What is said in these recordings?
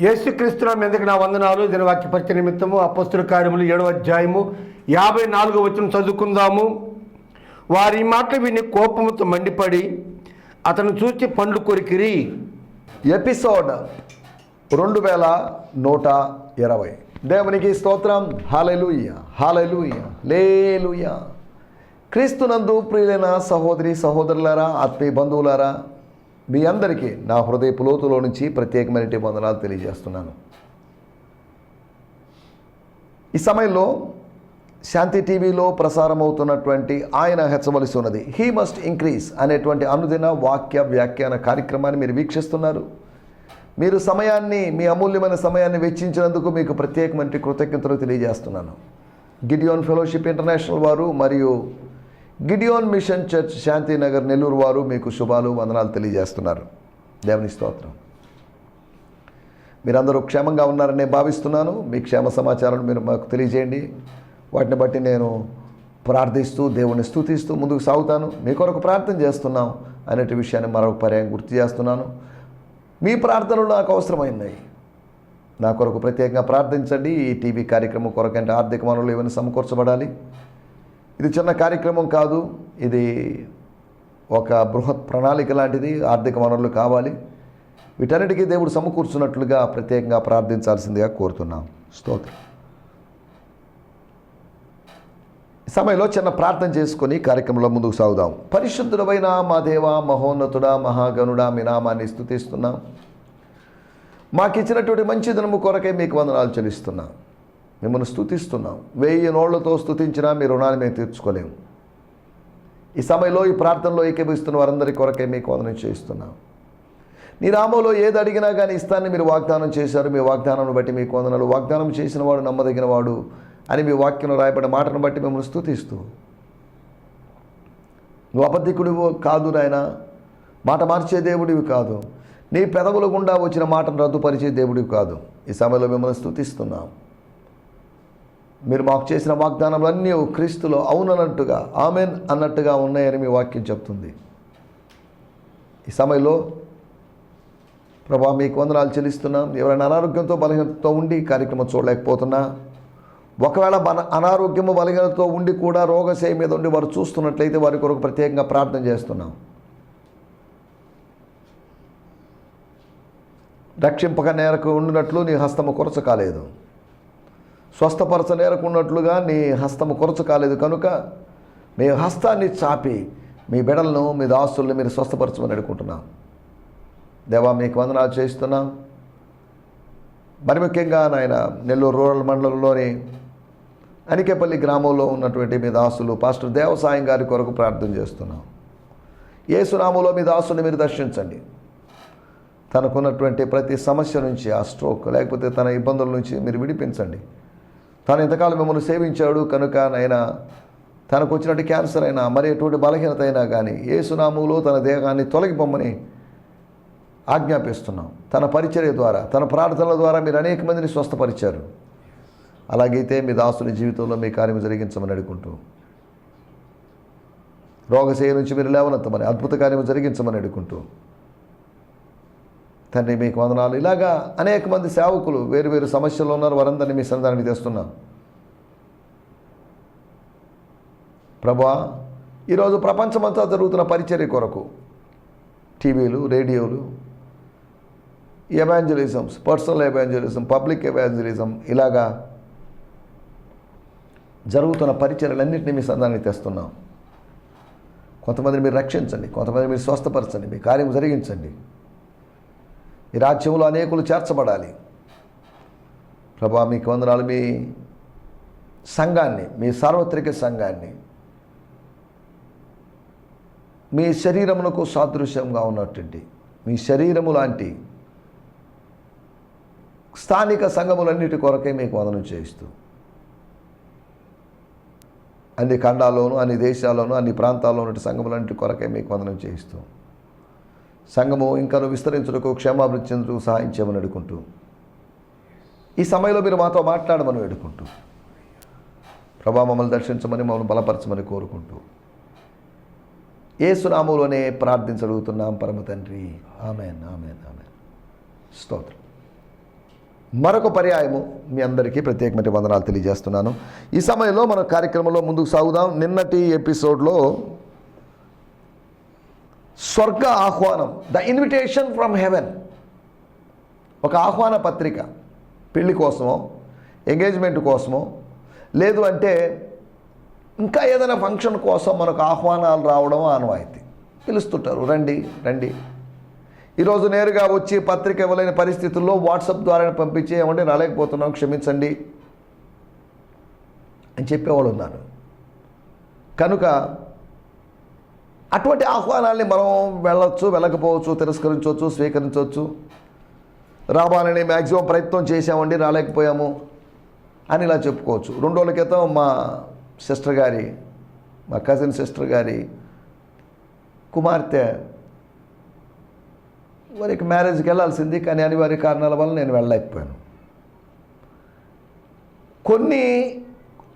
యేసుక్రీస్తున్న మీదకి నా వందనాలు? దినవాక్య పరిచయ నిమిత్తము అపస్తుల కార్యములు ఏడవ అధ్యాయము యాభై నాలుగో వచ్చిన చదువుకుందాము. వారి మాటలు విని కోపముతో మండిపడి అతను చూచి పండ్లు కొరికిరి. ఎపిసోడ్ రెండు వేల నూట ఇరవై. దేవునికి స్తోత్రం. హాలెలూయ హాలెలూయ లేలుయ క్రీస్తునందు ప్రియులైన సహోదరి సహోదరులారా ఆత్మీయ బంధువులారా మీ అందరికీ నా హృదయపు లోతులో నుంచి ప్రత్యేకమైన వందనాలు తెలియజేస్తున్నాను. ఈ సమయంలో శాంతి టీవీలో ప్రసారం అవుతున్నటువంటి ఆయన హెచ్చవలసి ఉన్నది. హీ మస్ట్ ఇంక్రీజ్ అనేటువంటి అనుదిన వాక్య వ్యాఖ్యాన కార్యక్రమాన్ని మీరు వీక్షిస్తున్నారు. మీరు సమయాన్ని మీ అమూల్యమైన సమయాన్ని వెచ్చించినందుకు మీకు ప్రత్యేకమైన కృతజ్ఞతలు తెలియజేస్తున్నాను. గిడియోన్ ఫెలోషిప్ ఇంటర్నేషనల్ వారు మరియు Gideon mission church Shantinagar Nellore వారు మీకు శుభాలు వందనాలు తెలియజేస్తున్నారు. దేవుని స్తోత్రం. మీరందరూ క్షేమంగా ఉన్నారని నేను భావిస్తున్నాను. మీ క్షేమ సమాచారాన్ని మీరు మాకు తెలియజేయండి. వాటిని బట్టి నేను ప్రార్థిస్తూ దేవుని స్థుతిస్తూ ముందుకు సాగుతాను. మీ కొరకు ప్రార్థన చేస్తున్నాం అనేటి విషయాన్ని మరొక పర్యాయం గుర్తు చేస్తున్నాను. మీ ప్రార్థనలు నాకు అవసరమైనాయి నా కొరకు ప్రత్యేకంగా ప్రార్థించండి. ఈ టీవీ కార్యక్రమం కొరకంటే ఆర్థిక వనరులు ఏమైనా సమకూర్చబడాలి. ఇది చిన్న కార్యక్రమం కాదు. ఇది ఒక బృహత్ ప్రణాళిక లాంటిది. ఆర్థిక వనరులు కావాలి. వీటన్నిటికీ దేవుడు సమకూర్చున్నట్లుగా ప్రత్యేకంగా ప్రార్థించాల్సిందిగా కోరుతున్నాం. స్తోత్రం. సమయంలో చిన్న ప్రార్థన చేసుకొని కార్యక్రమంలో ముందుకు సాగుదాం. పరిశుద్ధుడమైన మా దేవ మహోన్నతుడా మహాగణుడా మీ నామాన్ని స్థుతిస్తున్నాం మాకు ఇచ్చినటువంటి మంచి దినము కొరకే మీకు వందనాలు చెల్లిస్తున్నాం. మిమ్మల్ని స్థుతిస్తున్నాం వెయ్యి నోళ్ళతో స్థుతించినా మీ రుణాన్ని మేము తీర్చుకోలేము ఈ సమయంలో ఈ ప్రార్థనలో ఏకీభవిస్తున్న వారందరి కొరకే మీకు వందనం చేయిస్తున్నాం. నీ నామంలో ఏది అడిగినా కానీ ఇస్తాన్ని మీరు వాగ్దానం చేశారు. మీ వాగ్దానాన్ని బట్టి మీకు వందనాలు. వాగ్దానం చేసిన వాడు నమ్మదగిన వాడు అని మీ వాక్యంలో రాయబడిన మాటను బట్టి మిమ్మల్ని స్థుతిస్తూ నువ్వు అబద్ధికుడు కాదు నాయన. మాట మార్చే దేవుడివి కాదు. నీ పెదవుల గుండా వచ్చిన మాటను రద్దుపరిచే దేవుడివి కాదు. ఈ సమయంలో మిమ్మల్ని స్థుతిస్తున్నాం మీరు మాకు చేసిన వాగ్దానములన్నీ క్రీస్తులో అవునన్నట్టుగా ఆమెన్ అన్నట్టుగా ఉన్నాయని మీ వాక్యం చెప్తుంది. ఈ సమయంలో ప్రభా మీకు వందనాలు చెల్లిస్తున్నాం. ఎవరైనా అనారోగ్యంతో బలహీనతతో ఉండి కార్యక్రమం చూడలేకపోతున్నా ఒకవేళ బల అనారోగ్యము బలహీనతతో ఉండి కూడా రోగశయ మీద ఉండి వారు చూస్తున్నట్లయితే వారి కొరకు ప్రత్యేకంగా ప్రార్థన చేస్తున్నాం. రక్షింపక నేరకు ఉండినట్లు నీ హస్తము కొరచ కాలేదు. స్వస్థపరచ నేరకున్నట్లుగా నీ హస్తము కొరచ కాలేదు కనుక మీ హస్తాన్ని చాపి మీ బిడలను మీ దాస్తుల్ని మీరు స్వస్థపరచమని అడుగుకుంటున్నాం. దేవా మీకు వందనాలు చేస్తున్నాం. మరి ముఖ్యంగా నాయన నెల్లూరు రూరల్ మండలంలోని అనికేపల్లి గ్రామంలో ఉన్నటువంటి మీ దాసులు పాస్టర్ దేవసాయం గారి కొరకు ప్రార్థన చేస్తున్నాం. ఏ సునామంలో మీ దాసుని మీరు దర్శించండి. తనకున్నటువంటి ప్రతి సమస్య నుంచి ఆ స్ట్రోక్ లేకపోతే తన ఇబ్బందుల నుంచి మీరు విడిపించండి. తాను ఇంతకాలం మిమ్మల్ని సేవించాడు కనుక నైనా తనకు వచ్చినట్టు క్యాన్సర్ అయినా మరి ఎటువంటి బలహీనత అయినా కానీ ఏ సునాములో తన దేహాన్ని తొలగిపోమ్మని ఆజ్ఞాపిస్తున్నాం. తన పరిచర్య ద్వారా తన ప్రార్థనల ద్వారా మీరు అనేక మందిని స్వస్థపరిచారు. అలాగైతే మీ దాసుని జీవితంలో మీ కార్యం జరిగించమని అడుగుంటూ రోగశయ నుంచి మీరు లేవనెత్తమని అద్భుత కార్యం జరిగించమని అడుగుంటూ తండ్రి మీకు వందనాలు. ఇలాగా అనేక మంది సేవకులు వేరు వేరు సమస్యలు ఉన్నారు. వారందరినీ మీ సన్నిధానికి తెస్తున్నాం. ప్రభా ఈరోజు ప్రపంచమంతా జరుగుతున్న పరిచర్య కొరకు టీవీలు రేడియోలు evangelisms personal evangelism public evangelism ఇలాగా జరుగుతున్న పరిచర్యలన్నింటినీ మీ సందానికి తెస్తున్నాం. కొంతమందిని మీరు రక్షించండి. కొంతమంది మీరు స్వస్థపరచండి. మీ కార్యం జరిగించండి. ఈ రాజ్యంలో అనేకులు చేర్చబడాలి. ప్రభా మీకు వందనాలు. మీ సంఘాన్ని మీ సార్వత్రిక సంఘాన్ని మీ శరీరమునకు సాదృశ్యంగా ఉన్నటువంటి మీ శరీరము లాంటి స్థానిక సంఘములన్నిటి కొరకే మీకు వందనం చేయిస్తూ అన్ని ఖండాల్లోనూ అన్ని దేశాల్లోనూ అన్ని ప్రాంతాల్లో ఉన్న సంఘములన్నిటి కొరకే మీకు వందనం చేయిస్తూ సంఘము ఇంకను విస్తరించుటకు క్షేమాభివృద్ధి చెందుటకు సహాయం చేయమని అడుగుకుంటూ ఈ సమయంలో మీరు మాతో మాట్లాడమని వేడుకుంటూ ప్రభా మమ్మల్ని దర్శించమని మమ్మల్ని బలపరచమని కోరుకుంటూ ఏసునామంలోనే ప్రార్థించగలుగుతున్నాం పరమ తండ్రి. Amen amen amen. స్తోత్రం. మరొక పర్యాయము మీ అందరికీ ప్రత్యేకమైన వందనాలు తెలియజేస్తున్నాను. ఈ సమయంలో మన కార్యక్రమంలో ముందుకు సాగుదాం. నిన్నటి ఎపిసోడ్లో స్వర్గ ఆహ్వానం ద ఇన్విటేషన్ ఫ్రమ్ హెవెన్ ఒక ఆహ్వాన పత్రిక పెళ్ళి కోసమో ఎంగేజ్మెంట్ కోసమో లేదు అంటే ఇంకా ఏదైనా ఫంక్షన్ కోసం మనకు ఆహ్వానాలు రావడం ఆనవాయితీ. పిలుస్తుంటారు రండి రండి. ఈరోజు నేరుగా వచ్చి పత్రిక ఇవ్వలేని పరిస్థితుల్లో వాట్సాప్ ద్వారా పంపించి ఏమంటే రాలేకపోతున్నాం క్షమించండి. అని చెప్పేవాళ్ళు ఉన్నారు. కనుక అటువంటి ఆహ్వానాల్ని మనం వెళ్ళొచ్చు వెళ్ళకపోవచ్చు తిరస్కరించవచ్చు స్వీకరించవచ్చు. రావాలని మ్యాక్సిమం ప్రయత్నం చేసామండి రాలేకపోయాము అని ఇలా చెప్పుకోవచ్చు. రెండు రోజుల క్రితం మా సిస్టర్ గారి మా కజిన్ సిస్టర్ గారి కుమార్తె వారికి మ్యారేజ్కి వెళ్ళాల్సింది కానీ అనివార్య కారణాల వల్ల నేను వెళ్ళలేకపోయాను. కొన్ని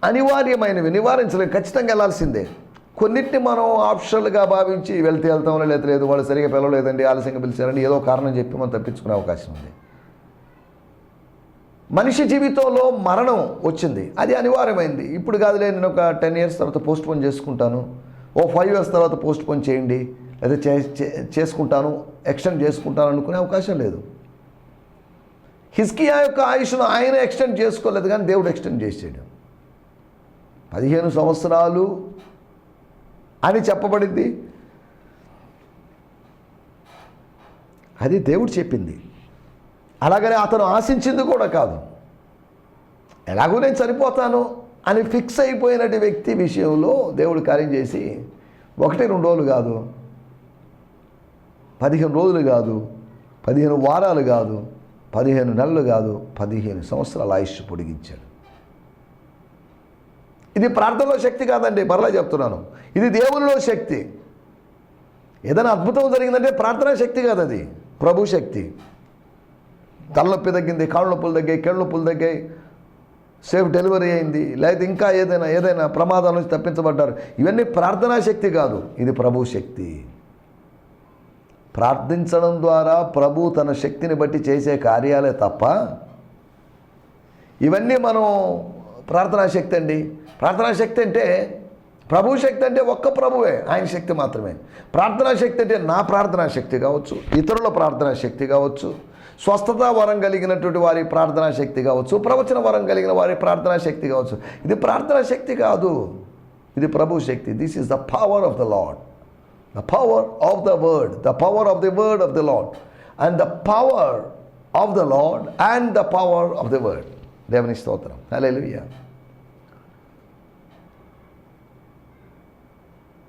అనివార్యమైనవి నివారించలేము ఖచ్చితంగా వెళ్ళాల్సిందే. కొన్నిటిని మనం ఆప్షనల్గా భావించి వెళ్తే వెళ్తాం లేదా లేదు వాళ్ళు సరిగా పిలవలేదండి ఆలస్యంగా పిలిచారండి ఏదో కారణం చెప్పి మనం తప్పించుకునే అవకాశం ఉంది. మనిషి జీవితంలో మరణం వచ్చింది. అది అనివార్యమైంది. ఇప్పుడు కాదులే నేను ఒక టెన్ ఇయర్స్ తర్వాత పోస్ట్ పోన్ చేసుకుంటాను. ఓ ఫైవ్ ఇయర్స్ తర్వాత పోస్ట్ పోన్ చేయండి. లేదా చే- చే- చేసుకుంటాను ఎక్స్టెండ్ చేసుకుంటాను అనుకునే అవకాశం లేదు. హిస్కియా యొక్క ఆయుష్ను ఆయన ఎక్స్టెండ్ చేసుకోలేదు కానీ దేవుడు ఎక్స్టెండ్ చేసాడు పదిహేను సంవత్సరాలు అని చెప్పబడింది. అది దేవుడు చెప్పింది. అలాగనే అతను ఆశించింది కూడా కాదు. ఎలాగో నేను చనిపోతాను అని ఫిక్స్ అయిపోయినటి వ్యక్తి విషయంలో దేవుడు కార్యం చేసి ఒకటి రెండు రోజులు కాదు పదిహేను రోజులు కాదు పదిహేను వారాలు కాదు పదిహేను నెలలు కాదు పదిహేను సంవత్సరాల ఆయుష్ పొడిగించాడు. ఇది ప్రార్థనలో శక్తి కాదండి మరలా చెప్తున్నాను. ఇది దేవునిలో శక్తి. ఏదైనా అద్భుతం జరిగిందంటే ప్రార్థనా శక్తి కాదు అది ప్రభు శక్తి. తలనొప్పి తగ్గింది కాళ్ళ నొప్పులు తగ్గాయి కేళ్ళ నొప్పులు తగ్గాయి సేఫ్ డెలివరీ అయింది లేకపోతే ఇంకా ఏదైనా ఏదైనా ప్రమాదాల నుంచి తప్పించబడ్డారు. ఇవన్నీ ప్రార్థనా శక్తి కాదు ఇది ప్రభు శక్తి. ప్రార్థించడం ద్వారా ప్రభు తన శక్తిని బట్టి చేసే కార్యాలే తప్ప ఇవన్నీ మనం ప్రార్థనా శక్తి అండి. ప్రార్థనా శక్తి అంటే ప్రభు శక్తి అంటే ఒక్క ప్రభువే ఆయన శక్తి మాత్రమే. ప్రార్థనా శక్తి అంటే నా ప్రార్థనా శక్తి కావచ్చు ఇతరుల ప్రార్థనా శక్తి కావచ్చు స్వస్థత వరం కలిగినటువంటి వారి ప్రార్థనా శక్తి కావచ్చు ప్రవచన వరం కలిగిన వారి ప్రార్థనా శక్తి కావచ్చు. ఇది ప్రార్థనా శక్తి కాదు ఇది ప్రభు శక్తి. This is the power of the Lord the power of the word the power of the word of the Lord and the power of the Lord and the power of the word దేవుని స్తోత్రం. హల్లెలూయా.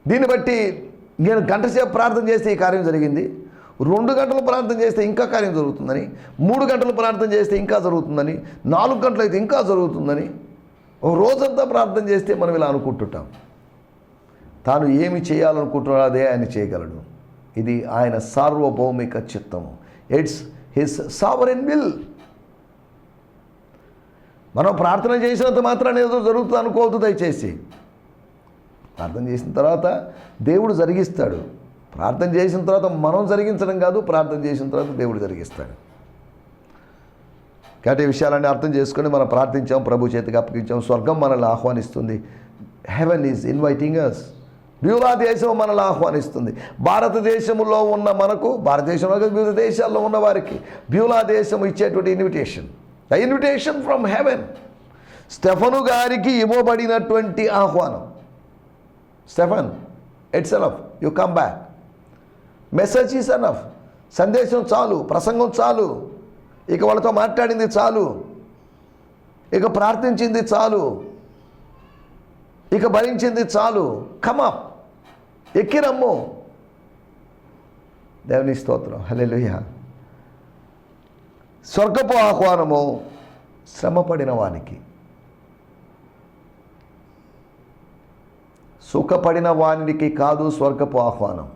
దీన్ని బట్టి నేను గంట సేపు ప్రార్థన చేస్తే ఈ కార్యం జరిగింది. రెండు గంటలు ప్రార్థన చేస్తే ఇంకా కార్యం జరుగుతుందని మూడు గంటలు ప్రార్థన చేస్తే ఇంకా జరుగుతుందని నాలుగు గంటలు అయితే ఇంకా జరుగుతుందని ఒక రోజంతా ప్రార్థన చేస్తే మనం ఇలా అనుకుంటుంటాం. తాను ఏమి చేయాలనుకుంటున్నాడో అదే ఆయన చేయగలడు. ఇది ఆయన సార్వభౌమిక చిత్తము. ఇట్స్ హిస్ సావరెన్ విల్ మనం ప్రార్థన చేసినంత మాత్రాన్ని ఏదో జరుగుతుంది అనుకోవద్దు దయచేసి. ప్రార్థన చేసిన తర్వాత దేవుడు జరిగిస్తాడు. ప్రార్థన చేసిన తర్వాత మనం జరిగించడం కాదు ప్రార్థన చేసిన తర్వాత దేవుడు జరిగిస్తాడు. కాబట్టి ఈ విషయాలన్నీ అర్థం చేసుకొని మనం ప్రార్థించాం ప్రభు చేతికి అప్పగించాం స్వర్గం మనల్ని ఆహ్వానిస్తుంది. Heaven is inviting us Beulah దేశం మనల్ని ఆహ్వానిస్తుంది. భారతదేశంలో ఉన్న మనకు భారతదేశంలో వివిధ దేశాల్లో ఉన్న వారికి బ్యూలా దేశం ఇచ్చేటువంటి invitation the invitation from heaven Stephen గారికి ఇవ్వబడినటువంటి ఆహ్వానం. Stephen it's enough you come back message is enough సందేశం చాలు ప్రసంగం చాలు. ఇక వాళ్ళతో మాట్లాడింది చాలు. ఇక ప్రార్థించింది చాలు. ఇక భరించింది చాలు. కమప్ ఎక్కిరమ్ము దేవుని స్తోత్రం. హల్లెలూయా స్వర్గపు ఆహ్వానము శ్రమపడిన వానికి. సుఖపడిన వానికి కాదు స్వర్గపు ఆహ్వానం.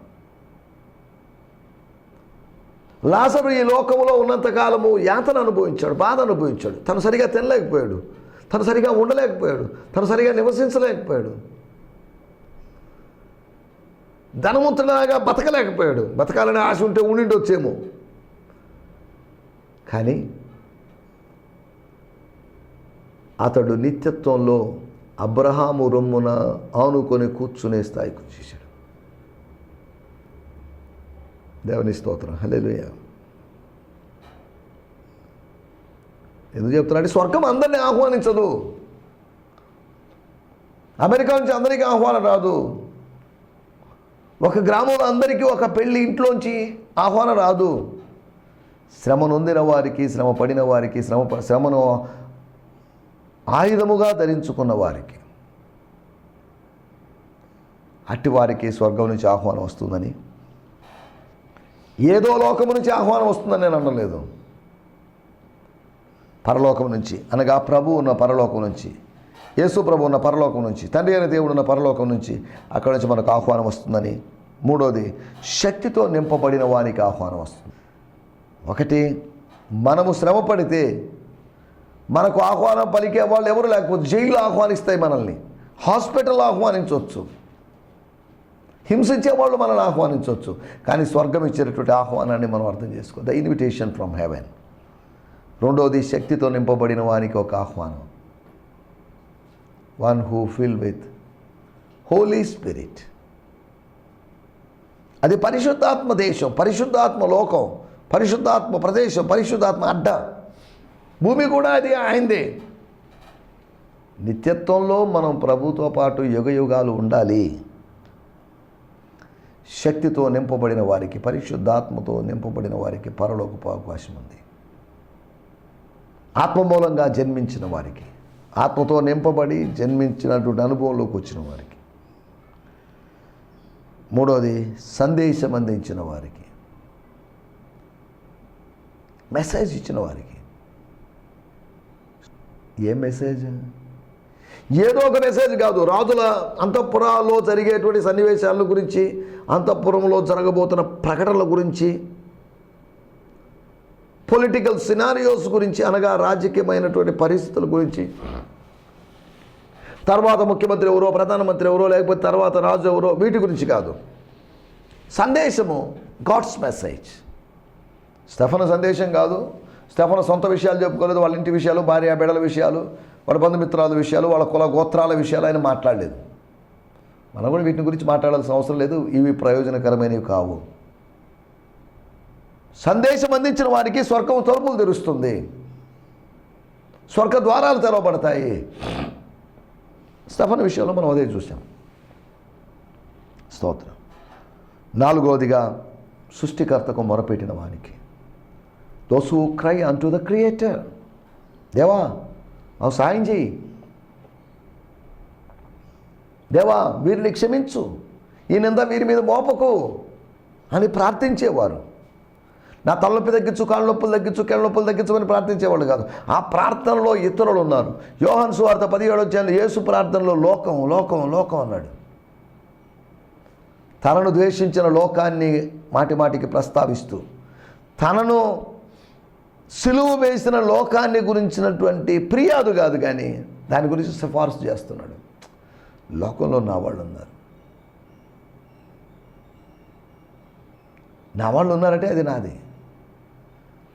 లాసరు ఈ లోకంలో ఉన్నంతకాలము యాతన అనుభవించాడు బాధ అనుభవించాడు. తను సరిగా తినలేకపోయాడు తను సరిగా ఉండలేకపోయాడు తను సరిగా నివసించలేకపోయాడు. ధనవంతుడిలాగా బతకలేకపోయాడు. బతకాలనే ఆశ ఉంటే ఉండిండొచ్చేమో. కానీ అతడు నిత్యత్వంలో అబ్రహాము రొమ్మున ఆనుకొని కూర్చునే స్థాయికి చేశాడు దేవుని స్తోత్రం. హలేలుయ ఎందుకు చెప్తున్నాడు? స్వర్గం అందరినీ ఆహ్వానించదు. అమెరికా నుంచి అందరికీ ఆహ్వానం రాదు. ఒక గ్రామంలో అందరికీ ఒక పెళ్ళి ఇంట్లోంచి ఆహ్వానం రాదు. శ్రమ నొందిన వారికి శ్రమ పడిన వారికి శ్రమ శ్రమను ఆయుధముగా ధరించుకున్న వారికి. అట్టి వారికి స్వర్గం నుంచి ఆహ్వానం వస్తుందని. ఏదో లోకము నుంచి ఆహ్వానం వస్తుందని నేను అనలేదు. పరలోకం నుంచి. అనగా ప్రభు ఉన్న పరలోకం నుంచి. యేసు ప్రభు ఉన్న పరలోకం నుంచి. తండ్రి అయిన దేవుడు ఉన్న పరలోకం నుంచి అక్కడి నుంచి మనకు ఆహ్వానం వస్తుందని. మూడోది శక్తితో నింపబడిన వారికి ఆహ్వానం వస్తుంది. ఒకటి మనము శ్రమ పడితే మనకు ఆహ్వానం పలికే వాళ్ళు ఎవరు లేకపోతే జైలు ఆహ్వానిస్తాయి మనల్ని. హాస్పిటల్ ఆహ్వానించవచ్చు. హింసించే వాళ్ళు మనల్ని ఆహ్వానించవచ్చు. కానీ స్వర్గం ఇచ్చేటటువంటి ఆహ్వానాన్ని మనం అర్థం చేసుకో ద ఇన్విటేషన్ ఫ్రమ్ హెవెన్ రెండవది శక్తితో నింపబడిన వానికి ఒక ఆహ్వానం. One who fill with holy spirit అది పరిశుద్ధాత్మ దేశం పరిశుద్ధాత్మ లోకం. పరిశుద్ధాత్మ ప్రదేశం పరిశుద్ధాత్మ అడ్డ. భూమి కూడా అది ఆయనదే. నిత్యత్వంలో మనం ప్రభుతో పాటు యుగ యుగాలు ఉండాలి. శక్తితో నింపబడిన వారికి పరిశుద్ధాత్మతో నింపబడిన వారికి పరలోకపు అవకాశం ఉంది. ఆత్మ మూలంగా జన్మించిన వారికి ఆత్మతో నింపబడి జన్మించినటువంటి అనుభవంలోకి వచ్చిన వారికి. మూడోది సందేశం అందించిన వారికి. మెసేజ్ ఇచ్చిన వారికి. ఏ మెసేజ్? ఏదో ఒక మెసేజ్ కాదు. రాజుల అంతఃపురాల్లో జరిగేటువంటి సన్నివేశాల గురించి అంతఃపురంలో జరగబోతున్న ప్రకటనల గురించి పొలిటికల్ సినారియోస్ గురించి అనగా రాజకీయమైనటువంటి పరిస్థితుల గురించి. తర్వాత ముఖ్యమంత్రి ఎవరో ప్రధానమంత్రి ఎవరో లేకపోతే తర్వాత రాజు ఎవరో వీటి గురించి కాదు. సందేశము గాడ్స్ మెసేజ్ స్టెఫన సందేశం కాదు. స్టెఫన సొంత విషయాలు చెప్పుకోలేదు. వాళ్ళ ఇంటి విషయాలు భార్య బిడల విషయాలు వాళ్ళ బంధుమిత్రాల విషయాలు వాళ్ళ కుల గోత్రాల విషయాలు ఆయన మాట్లాడలేదు. మనం కూడా వీటిని గురించి మాట్లాడాల్సిన అవసరం లేదు. ఇవి ప్రయోజనకరమైనవి కావు. సందేశం అందించిన వారికి స్వర్గం తలుపులు తెరుస్తుంది. స్వర్గ ద్వారాలు తెరవబడతాయి. స్టఫన్ విషయంలో మనం అదే చూసాం స్తోత్రం. నాలుగవదిగా సృష్టికర్తకు మొరపెట్టిన వానికి those cry unto the creator దేవా అవు సాయం చేయి దేవా వీరిని క్షమించు ఈ నింద వీరి మీద మోపకు అని ప్రార్థించేవారు నా తలనొప్పి తగ్గించు కాళ్ళ నొప్పులు తగ్గించు కళ్ళ నొప్పులు తగ్గించమని ప్రార్థించేవాళ్ళు కాదు ఆ ప్రార్థనలో ఇతరులు ఉన్నారు యోహన్ సువార్త పదిహేడు వచ్చాను యేసు ప్రార్థనలో లోకం లోకం లోకం అన్నాడు తనను ద్వేషించిన లోకాన్ని మాటి మాటికి ప్రస్తావిస్తూ తనను సిలువు వేసిన లోకాన్ని గురించినటువంటి ఫిర్యాదు కాదు కానీ దాని గురించి సిఫార్సు చేస్తున్నాడు. లోకంలో నా వాళ్ళు ఉన్నారు. నా వాళ్ళు ఉన్నారంటే అది నాది.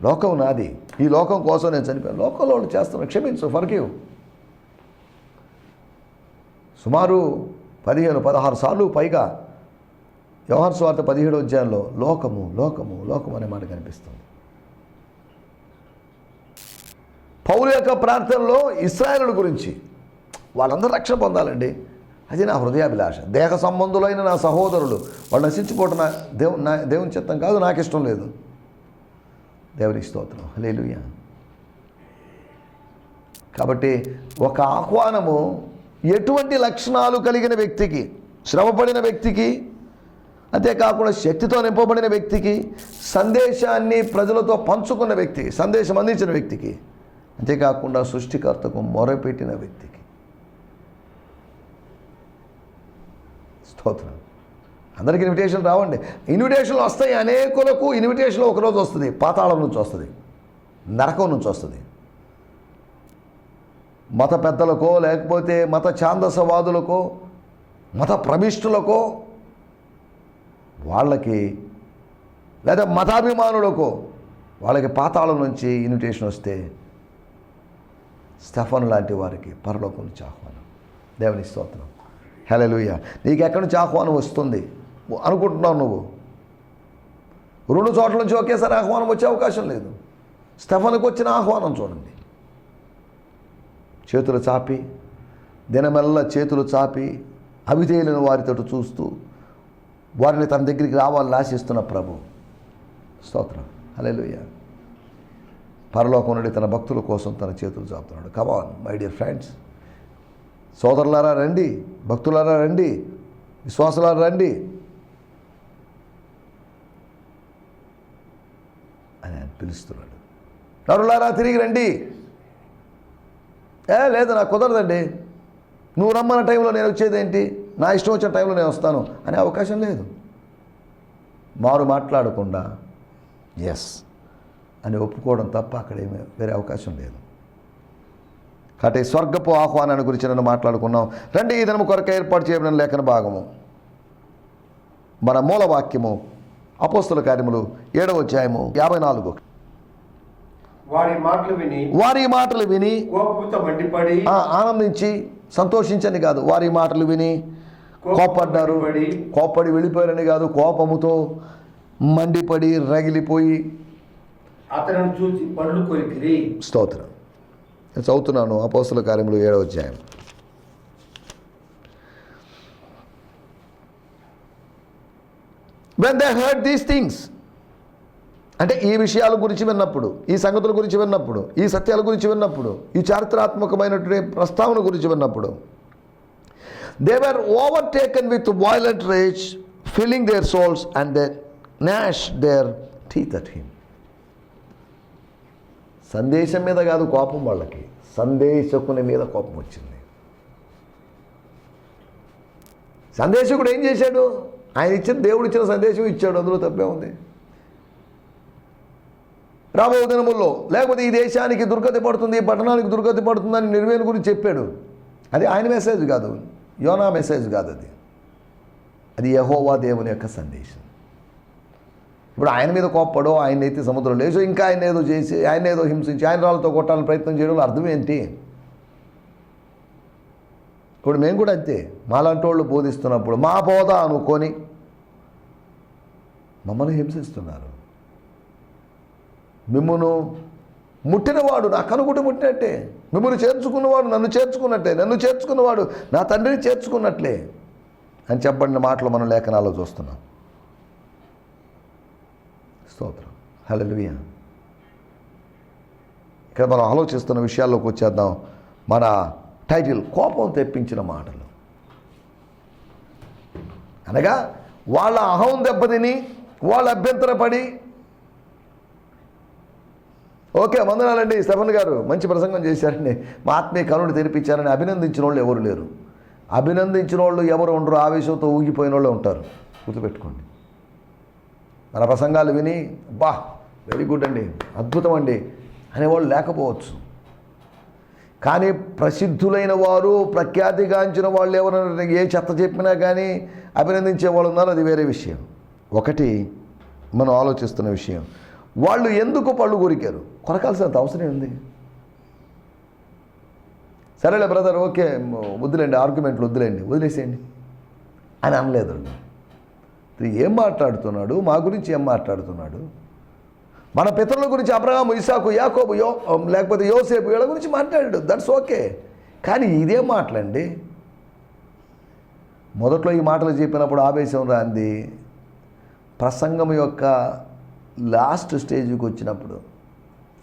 లోకం నాది. ఈ లోకం కోసం నేను చనిపోయాను. లోకంలో వాళ్ళు చేస్తున్నాను క్షమించు ఫర్గివ్ సుమారు పదిహేను పదహారు సార్లు పైగా వ్యవహార స్వార్థ పదిహేడు అధ్యాయంలో లోకము లోకము లోకము అనే మాట కనిపిస్తుంది. పౌరు యొక్క ప్రాంతంలో ఇస్రాయలు గురించి. వాళ్ళందరూ రక్షణ పొందాలండి. అది నా హృదయాభిలాష. దేహ సంబంధులైన నా సహోదరులు. వాళ్ళు నశించిపోవటం నా దేవు నా దేవుని చిత్తం కాదు నాకు ఇష్టం లేదు. దేవునికి స్తోత్రం. లేలుయ్యా కాబట్టి ఒక ఆహ్వానము ఎటువంటి లక్షణాలు కలిగిన వ్యక్తికి శ్రమపడిన వ్యక్తికి అంతేకాకుండా శక్తితో నింపబడిన వ్యక్తికి సందేశాన్ని ప్రజలతో పంచుకున్న వ్యక్తికి సందేశం అందించిన వ్యక్తికి అంతేకాకుండా సృష్టికర్తకు మొరపెట్టిన వ్యక్తికి. స్తోత్రం. అందరికి ఇన్విటేషన్ రావండి. ఇన్విటేషన్లు వస్తాయి అనేకులకు. ఇన్విటేషన్ ఒకరోజు వస్తుంది. పాతాళం నుంచి వస్తుంది. నరకం నుంచి వస్తుంది. మత పెద్దలకో లేకపోతే మత ఛాందసవాదులకో మత ప్రవిష్టులకో వాళ్ళకి లేదా మతాభిమానులకో వాళ్ళకి పాతాళం నుంచి ఇన్విటేషన్ వస్తే స్టెఫన్ లాంటి వారికి పరలోకం నుంచి ఆహ్వానం. దేవుని స్తోత్రం. లూయ నీకు ఎక్కడి నుంచి ఆహ్వానం వస్తుంది? అనుకుంటున్నావు నువ్వు. రెండు చోట్ల నుంచి ఒకేసారి ఆహ్వానం వచ్చే అవకాశం లేదు. స్టెఫన్కి వచ్చిన ఆహ్వానం చూడండి. చేతులు చాపి దినమెల్ల చేతులు చాపి అవిధేయులను వారితో చూస్తూ వారిని తన దగ్గరికి రావాలని ఆశిస్తున్న ప్రభు. స్తోత్రం. హల్లెలూయా. పరలోకం నుండి తన భక్తుల కోసం తన చేతులు చాపుతున్నాడు. Come on my dear friends సోదరులారా రండి. భక్తులారా రండి. విశ్వాసులారా రండి. అని ఆయన పిలుస్తున్నాడు. నరులారా తిరిగి రండి. ఏ లేదు నాకు కుదరదండి. నువ్వు రమ్మన్న టైంలో నేను వచ్చేది ఏంటి? నా ఇష్టం వచ్చిన టైంలో నేను వస్తాను అనే అవకాశం లేదు. మారు మాట్లాడకుండా ఎస్ అని ఒప్పుకోవడం తప్ప అక్కడ ఏమీ వేరే అవకాశం లేదు. కాబట్టి స్వర్గపు ఆహ్వానాన్ని గురించి నన్ను మాట్లాడుకున్నాం రండి ఈ దినము కొరకు ఏర్పాటు చేయబడిన లేఖన భాగము. మన మూల వాక్యము అపోస్తుల కార్యములు ఏడవ అధ్యాయము యాభై నాలుగు. వారి మాటలు విని వారి మాటలు విని కోపంతో మండిపడి ఆనందించి సంతోషించని కాదు. వారి మాటలు విని కోపడ్డారు కోపడి వెళ్ళిపోయారని కాదు. కోపముతో మండిపడి రగిలిపోయి అతను చూసి పండ్లు కొరికిరి. స్తోత్రం. నేను చదువుతున్నాను అపోస్తుల కార్యములు ఏడవ అధ్యాయం. When they heard these things అంటే ఈ విషయాల గురించి విన్నప్పుడు ఈ సంగతుల గురించి విన్నప్పుడు ఈ సత్యాల గురించి విన్నప్పుడు ఈ చారిత్రాత్మకమైనటువంటి ప్రస్తావన గురించి విన్నప్పుడు they were overtaken with violent rage feeling their souls and they gnash their teeth at him సందేశం మీద కాదు కోపం వాళ్ళకి. సందేశకుని మీద కోపం వచ్చింది. సందేశకుడు ఏం చేశాడు? ఆయన ఇచ్చిన దేవుడు ఇచ్చిన సందేశం ఇచ్చాడు. అందులో తప్పే ఉంది. రాబో దినముల్లో లేకపోతే ఈ దేశానికి దుర్గతి పడుతుంది ఈ పట్టణానికి దుర్గతి పడుతుందని నిర్వేణ గురించి చెప్పాడు. అది ఆయన మెసేజ్ కాదు. యోనా మెసేజ్ కాదు అది. అది యహోవా దేవుని యొక్క సందేశం. ఇప్పుడు ఆయన మీద కోప్పడో ఆయన అయితే సముద్రం లేచో ఇంకా ఆయన ఏదో చేసి ఆయన ఏదో హింసించి ఆయన రాళ్ళతో కొట్టాలని ప్రయత్నం చేయడంలో అర్థం ఏంటి? ఇప్పుడు మేము కూడా అంతే. మాలాంటి వాళ్ళు బోధిస్తున్నప్పుడు మా బోధ అనుకొని మమ్మల్ని హింసిస్తున్నారు. మిమ్మను ముట్టినవాడు నా కనుగుటి ముట్టినట్టే. మిమ్మల్ని చేర్చుకున్నవాడు నన్ను చేర్చుకున్నట్టే. నన్ను చేర్చుకున్నవాడు నా తండ్రిని చేర్చుకున్నట్లే అని చెప్పబడిన మాటలు మనం లేఖనాల్లో చూస్తున్నాం. స్తోత్రం. హల్లెలూయా. ఇక్కడ మనం ఆలోచిస్తున్న విషయాల్లోకి వచ్చేద్దాం. మన టైటిల్ కోపం తెప్పించిన మాటలు. అనగా వాళ్ళ అహం దెబ్బతిని వాళ్ళ అభ్యంతరపడి. ఓకే వందనాలండి. శవన్ గారు మంచి ప్రసంగం చేశారండి. మా ఆత్మీయ కనుడు తెరిపించారని అభినందించిన వాళ్ళు ఎవరు లేరు. అభినందించిన వాళ్ళు ఎవరు ఉండరు. ఆవేశంతో ఊగిపోయిన వాళ్ళు ఉంటారు. గుర్తుపెట్టుకోండి. మన ప్రసంగాలు విని బా వెరీ గుడ్ అండి అద్భుతం అండి అనేవాళ్ళు లేకపోవచ్చు. కానీ ప్రసిద్ధులైన వారు ప్రఖ్యాతిగాంచిన వాళ్ళు ఎవరైనా ఏ చెత్త చెప్పినా కానీ అభినందించే వాళ్ళు ఉన్నారు అది వేరే విషయం. ఒకటి మనం ఆలోచిస్తున్న విషయం వాళ్ళు ఎందుకు పళ్ళు కొరికారు? కొరకాల్సినంత అవసరం ఉంది సరేలే బ్రదర్ ఓకే వద్దులేండి ఆర్గ్యుమెంట్లు వద్దులేండి వదిలేసేయండి అని అనలేదు ఏం మాట్లాడుతున్నాడు? మా గురించి ఏం మాట్లాడుతున్నాడు? మన పితరుల గురించి అబ్రహాము ఇసాకు యాకోబు యో లేకపోతే యోసేపు వీళ్ళ గురించి మాట్లాడాడు. దట్స్ ఓకే కానీ ఇదే మాటలండి? మొదట్లో ఈ మాటలు చెప్పినప్పుడు ఆవేశం రాంది. ప్రసంగం యొక్క లాస్ట్ స్టేజ్కి వచ్చినప్పుడు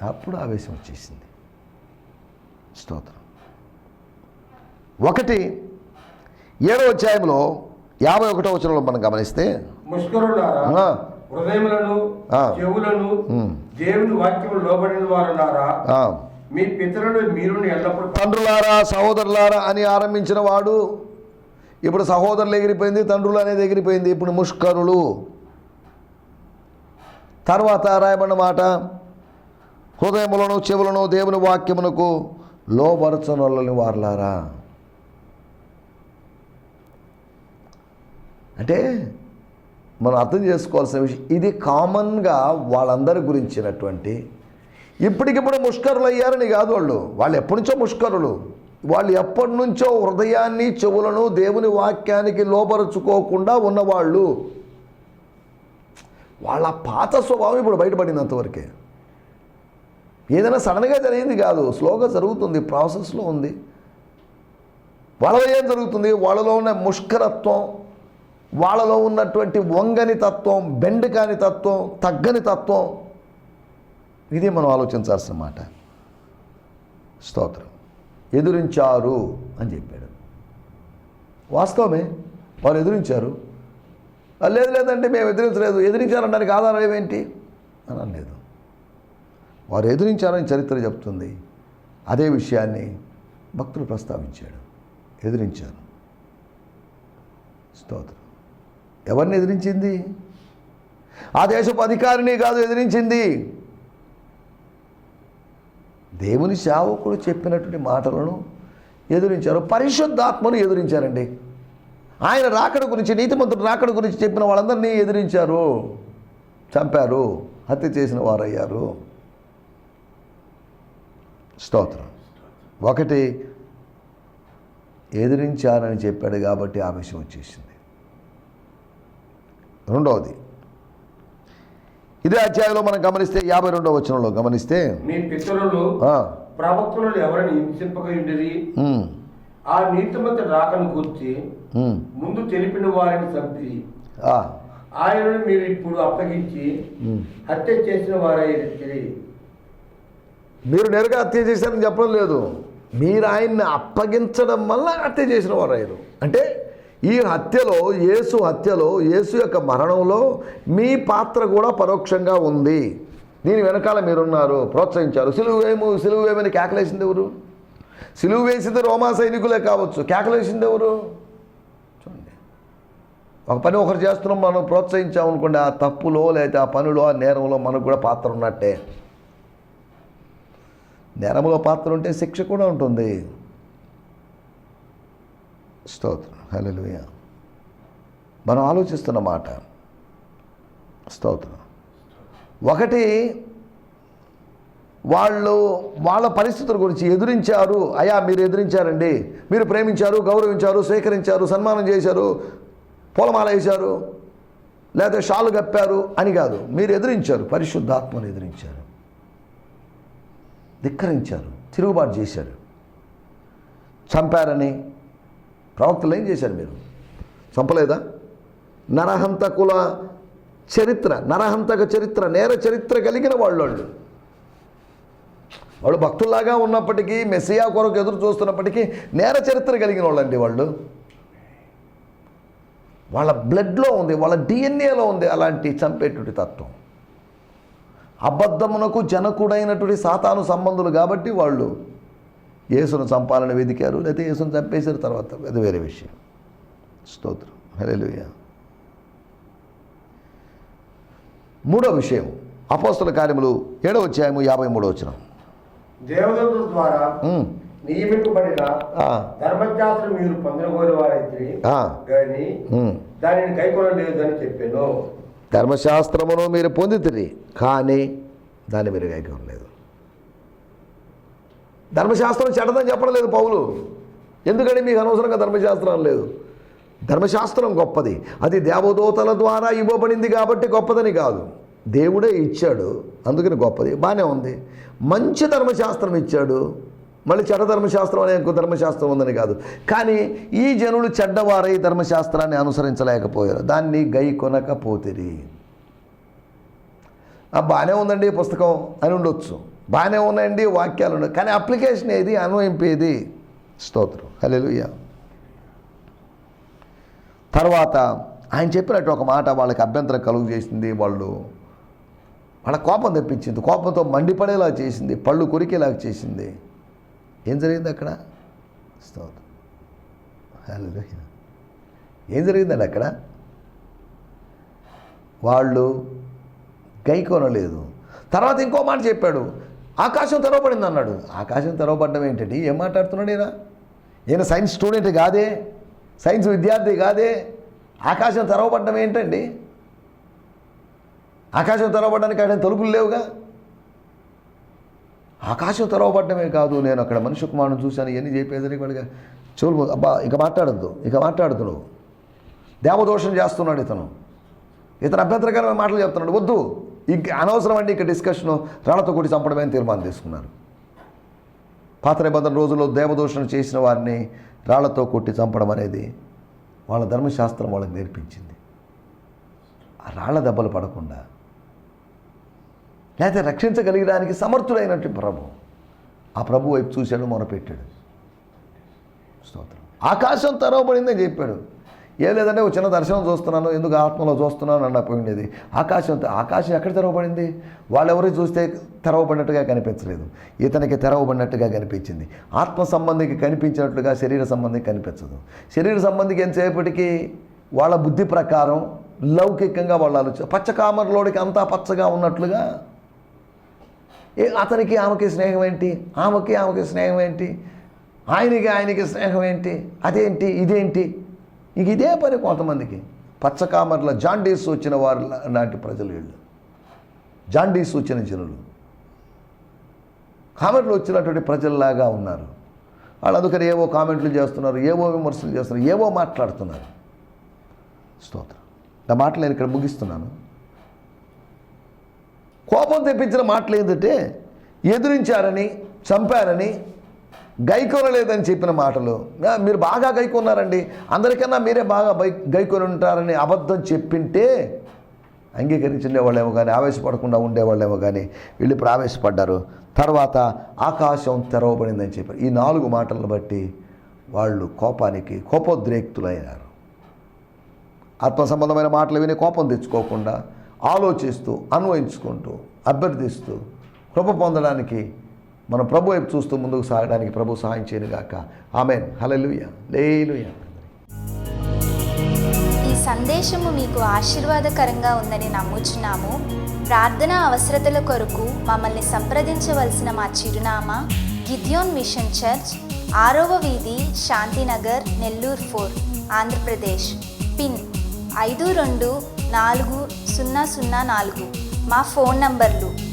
అప్పుడు ఆవేశం వచ్చేసింది. స్తోత్రం. ఒకటి ఏడో అధ్యాయంలో యాభై ఒకటో వచనంలో మనం గమనిస్తే హృదయములను. చెవులను. దేవుని లోబడిన మీ పితరులు మీరుని ఎల్లప్పుడూ తండ్రులారా సహోదరులారా అని ఆరంభించిన వాడు ఇప్పుడు సహోదరులు ఎగిరిపోయింది తండ్రులు అనేది ఎగిరిపోయింది ఇప్పుడు ముష్కరులు. తర్వాత రాయబడిన మాట హృదయములను చెవులను దేవుని వాక్యమునకు లోపరచనొల్లని వారలారా. అంటే మనం అర్థం చేసుకోవాల్సిన విషయం ఇది కామన్గా వాళ్ళందరి గురించినటువంటి ఇప్పటికిప్పుడు ముష్కరులు అయ్యారని కాదు వాళ్ళు. వాళ్ళు ఎప్పటి నుంచో ముష్కరులు. వాళ్ళు ఎప్పటి నుంచో హృదయాన్ని చెవులను దేవుని వాక్యానికి లోపరుచుకోకుండా ఉన్నవాళ్ళు. వాళ్ళ పాత స్వభావం ఇప్పుడు బయటపడింది అంతవరకే. ఏదైనా సడన్గా జరిగింది కాదు. స్లోగా జరుగుతుంది ప్రాసెస్లో ఉంది. వాళ్ళలో ఏం జరుగుతుంది? వాళ్ళలో ఉన్న ముష్కరత్వం వాళ్ళలో ఉన్నటువంటి వంగని తత్వం బెండ్ కాని తత్వం తగ్గని తత్వం ఇది మనం ఆలోచించాల్సిన మాట. స్తోత్రం. ఎదురించారు అని చెప్పాడు. వాస్తవమే వారు ఎదురించారు. లేదు లేదంటే మేము ఎదిరించలేదు. ఎదిరించారనడానికి ఆధారం ఏమేంటి అని అనలేదు. వారు ఎదిరించారని చరిత్ర చెప్తుంది. అదే విషయాన్ని భక్తులు ప్రస్తావించాడు. ఎదిరించారు. స్తోత్రం. ఎవరిని ఎదిరించింది? ఆ దేశపు అధికారిని కాదు ఎదిరించింది. దేవుని సేవకుడు చెప్పినటువంటి మాటలను ఎదిరించారు. పరిశుద్ధాత్మను ఎదిరించారండి. ఆయన రాకడ గురించి నీతిమంతుడు రాకడ గురించి చెప్పిన వాళ్ళందరినీ ఎదిరించారు. చంపారు. హత్య చేసిన వారయ్యారు. స్తోత్రం. ఒకటి ఎదిరించారని చెప్పాడు కాబట్టి ఆ విషయం వచ్చేసింది. రెండవది. ఇదే అధ్యాయంలో మనం గమనిస్తే యాభై రెండవ వచనంలో గమనిస్తే మీ పితరులు ఆ, ప్రవక్తలను ఎవరిని హింసింపక ఉండేది ఉమ్, ఆ నీతిమంతుడు రాకను కూర్చి ఉమ్, ముందు తెలిపిన వారిని చంపి ఆ, ఆయనను మీరు ఇప్పుడు అప్పగించి. హత్య చేసిన వారై మీరు నేరుగా హత్య చేశారని చెప్పడం లేదు. మీరు ఆయన్ని అప్పగించడం వల్ల హత్య చేసిన వారు అయ్యారు అంటే ఈ హత్యలో యేసు హత్యలో యేసు యొక్క మరణంలో మీ పాత్ర కూడా పరోక్షంగా ఉంది. దీని వెనకాల మీరున్నారు. ప్రోత్సహించారు. సిలువు వేము సిలువు వేమని కేకలేసింది ఎవరు? సిలువు వేసింది రోమా సైనికులే కావచ్చు. కేకలేసింది ఎవరు? చూడండి. ఒక పని ఒకరు చేస్తున్నాం మనం ప్రోత్సహించామనుకోండి ఆ తప్పులో లేదా ఆ పనిలో ఆ నేరంలో మనకు కూడా పాత్ర ఉన్నట్టే. నేరంలో పాత్ర ఉంటే శిక్ష కూడా ఉంటుంది. స్తోత్రం. హలోయ మనం ఆలోచిస్తున్న మాట. స్తోత్రం. ఒకటి వాళ్ళు వాళ్ళ పరిస్థితుల గురించి ఎదిరించారు. అయా మీరు ఎదిరించారండి. మీరు ప్రేమించారు గౌరవించారు స్వీకరించారు సన్మానం చేశారు పూలమాల వేశారు లేదా షాలు కప్పారు అని కాదు. మీరు ఎదిరించారు పరిశుద్ధాత్మను ఎదిరించారు. ధిక్కరించారు తిరుగుబాటు చేశారు. చంపారని ప్రవక్తలు ఏం చేశారు మీరు? చంపలేదా? నరహంతకుల చరిత్ర నరహంతక చరిత్ర నేర చరిత్ర కలిగిన వాళ్ళు వాళ్ళు. భక్తుల్లాగా ఉన్నప్పటికీ మెస్సియా కొరకు ఎదురు చూస్తున్నప్పటికీ నేర చరిత్ర కలిగిన వాళ్ళండి వాళ్ళు. వాళ్ళ బ్లడ్లో ఉంది వాళ్ళ డిఎన్ఏలో ఉంది అలాంటి చంపేటువంటి తత్వం. అబద్ధమునకు జనకుడైనటువంటి సాతాను సంబంధులు కాబట్టి వాళ్ళు యేసును చంపాలని వెతికారు లేకపోతే యేసును చంపేశారు తర్వాత. అది వేరే విషయం. స్తోత్రం. హల్లెలూయా. మూడో విషయం. అపోస్తల కార్యములు ఏడవ అధ్యాయము యాభై మూడో వచ్చిన దేవదూతుల ద్వారా నియమింపబడిన ధర్మశాస్త్రం మీరు పొందగోరు వారైతే కానీ దానిని కైకొనలేదు అని చెప్పాను. ధర్మశాస్త్రమును మీరు పొందితిరి కానీ దాన్ని మీరు కైకొనలేదు ధర్మశాస్త్రం చెడదని చెప్పడం లేదు పౌలు. ఎందుకంటే మీకు అనవసరంగా ధర్మశాస్త్రం లేదు. ధర్మశాస్త్రం గొప్పది. అది దేవదూతల ద్వారా ఇవ్వబడింది కాబట్టి గొప్పదని కాదు. దేవుడే ఇచ్చాడు. అందుకని గొప్పది. బాగానే ఉంది. మంచి ధర్మశాస్త్రం ఇచ్చాడు. మళ్ళీ చెడ్డ ధర్మశాస్త్రం అనే ఇంకో ధర్మశాస్త్రం ఉందని కాదు. కానీ ఈ జనులు చెడ్డవారై ధర్మశాస్త్రాన్ని అనుసరించలేకపోయారు. దాన్ని గై కొనకపోతిరి. ఆ, బాగానే ఉందండి ఈ పుస్తకం. అని ఉండొచ్చు. బాగానే ఉన్నాయండి వాక్యాలు ఉన్నాయి. కానీ అప్లికేషన్ ఏది? అన్వయింపేది స్తోత్రం. హల్లెలూయా. తర్వాత ఆయన చెప్పినట్టు ఒక మాట వాళ్ళకి అభ్యంతరం కలుగు చేసింది. వాళ్ళు వాళ్ళ కోపం తెప్పించింది. కోపంతో మండిపడేలా చేసింది. పళ్ళు కొరికేలా చేసింది. ఏం జరిగింది అక్కడ? స్తోత్రం. హల్లెలూయా. ఏం జరిగిందండి అక్కడ? వాళ్ళు గైకోనలేదు. తర్వాత ఇంకో మాట చెప్పాడు. ఆకాశం తెరవబడింది అన్నాడు. ఆకాశం తెరవబడ్డం ఏంటండి? ఏం మాట్లాడుతున్నాడు ఈయన? ఈయన సైన్స్ స్టూడెంట్ కాదే సైన్స్ విద్యార్థి కాదే. ఆకాశం తెరవబడ్డం ఏంటండి? ఆకాశం తెరవబడ్డానికి ఆయన తలుపులు లేవుగా? ఆకాశం తెరవబడ్డమే కాదు నేను అక్కడ మనిషి కుమారుని చూశాను ఇవన్నీ చెప్పేసరికి వాడిగా చూడు అబ్బా ఇక మాట్లాడద్దు ఇక మాట్లాడద్దు నువ్వు. దేవదోషం చేస్తున్నాడు ఇతను. ఇతను అభ్యంతరకరమైన మాటలు చెప్తున్నాడు వద్దు. ఇంక అనవసరం అండి ఇక డిస్కషన్ రాళ్ళతో కొట్టి చంపడమే అని తీర్మానం తీసుకున్నారు. పాత నిబంధన రోజుల్లో దేవదూషణ చేసిన వారిని రాళ్ళతో కొట్టి చంపడం అనేది వాళ్ళ ధర్మశాస్త్రం వాళ్ళకి నేర్పించింది. ఆ రాళ్ళ దెబ్బలు పడకుండా లేకపోతే రక్షించగలిగడానికి సమర్థుడైనట్టు ప్రభు. ఆ ప్రభు వైపు చూశాడు మొరపెట్టాడు. స్తోత్రం. ఆకాశం తెరవబడిందని చెప్పాడు. ఏం లేదంటే ఒక చిన్న దర్శనం చూస్తున్నాను ఎందుకు ఆత్మలో చూస్తున్నాను అన్న పోయిండేది. ఆకాశం ఆకాశం ఎక్కడ తెరవబడింది? వాళ్ళెవరు చూస్తే తెరవబడినట్టుగా కనిపించలేదు. ఇతనికి తెరవబడినట్టుగా కనిపించింది. ఆత్మ సంబంధికి కనిపించినట్లుగా శరీర సంబంధికి కనిపించదు. శరీర సంబంధికి ఎంతసేపటికి వాళ్ళ బుద్ధి ప్రకారం లౌకికంగా వాళ్ళ ఆలోచన పచ్చకామర్లోడికి అంతా పచ్చగా ఉన్నట్లుగా ఏ అతనికి ఆమెకి స్నేహం ఏంటి? ఆమెకి ఆమెకి స్నేహం ఏంటి? ఆయనకి ఆయనకి స్నేహం ఏంటి? అదేంటి? ఇదేంటి? ఇక ఇదే పని కొంతమందికి. పచ్చకామర్ల జాండీస్ వచ్చిన వారు లాంటి ప్రజలు వీళ్ళు. జాండీస్ వచ్చిన జనులు. కామెంట్లు వచ్చినటువంటి ప్రజల్లాగా ఉన్నారు. వాళ్ళు అందుకని ఏవో కామెంట్లు చేస్తున్నారు ఏవో విమర్శలు చేస్తున్నారు ఏవో మాట్లాడుతున్నారు. స్తోత్రం. నా మాటలు నేను ఇక్కడ ముగిస్తున్నాను. కోపం తెప్పించిన మాటలు ఏంటంటే ఎదిరించారని చంపారని గైకొనలేదని చెప్పిన మాటలు. మీరు బాగా గైకొన్నారండి. అందరికన్నా మీరే బాగా బై గైకొని ఉంటారని అబద్ధం చెప్పింటే అంగీకరించుండేవాళ్ళేమో కానీ ఆవేశపడకుండా ఉండేవాళ్ళేమో కానీ వీళ్ళు ఇప్పుడు ఆవేశపడ్డారు. తర్వాత ఆకాశం తెరవబడిందని చెప్పారు ఈ నాలుగు మాటలను బట్టి వాళ్ళు కోపానికి కోపోద్రేక్తులైనారు ఆత్మ సంబంధమైన మాటలు విని కోపం తెచ్చుకోకుండా ఆలోచిస్తూ అన్వయించుకుంటూ అభ్యర్థిస్తూ కృప పొందడానికి మనం ప్రభు వైపు చూస్తూ ముందుకు సాగడానికి ప్రభు సహాయం చేయనుగాక ఆమెన్. హలలుయ లేలుయ. ఈ సందేశము మీకు ఆశీర్వాదకరంగా ఉందని నమ్ముచున్నాము. ప్రార్థన అవసరతల కొరకు మమ్మల్ని సంప్రదించవలసిన మా చిరునామా గిద్యోన్ మిషన్ చర్చ్ ఆరవ వీధి శాంతినగర్ నెల్లూరు ఫోర్ ఆంధ్రప్రదేశ్. పిన్ ఐదు రెండు నాలుగు సున్నా సున్నా నాలుగు. మా ఫోన్ నంబర్లు